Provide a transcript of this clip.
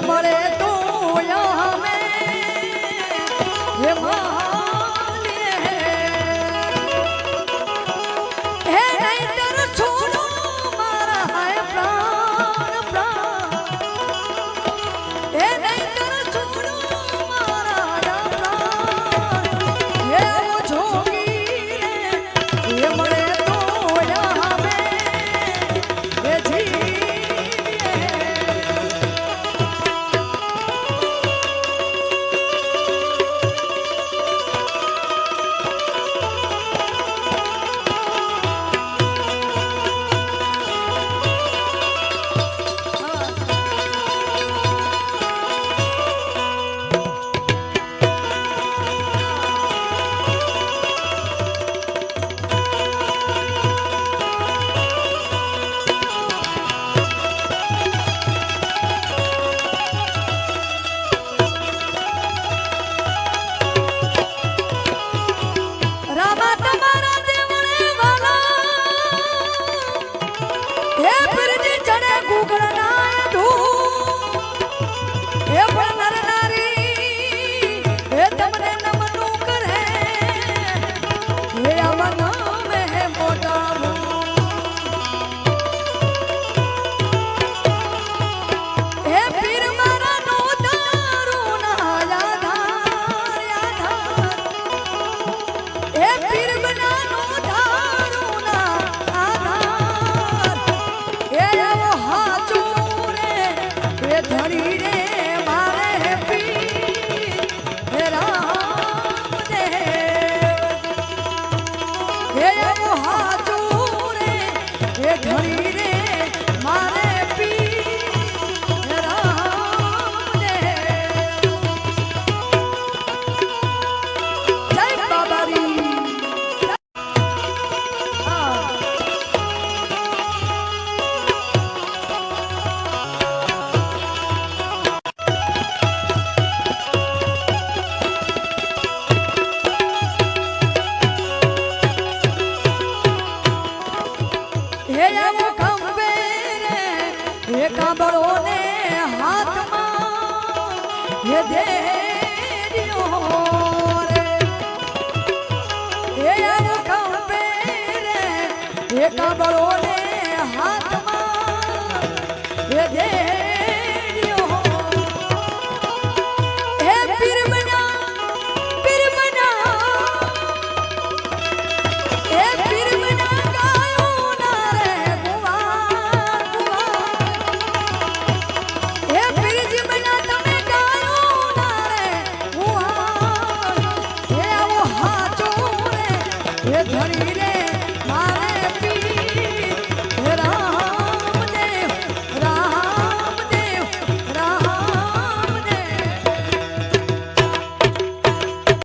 મળે તું અમે એમાં સાંભળો ને હાથમાં હે દેરિયો રે. હે કાબળો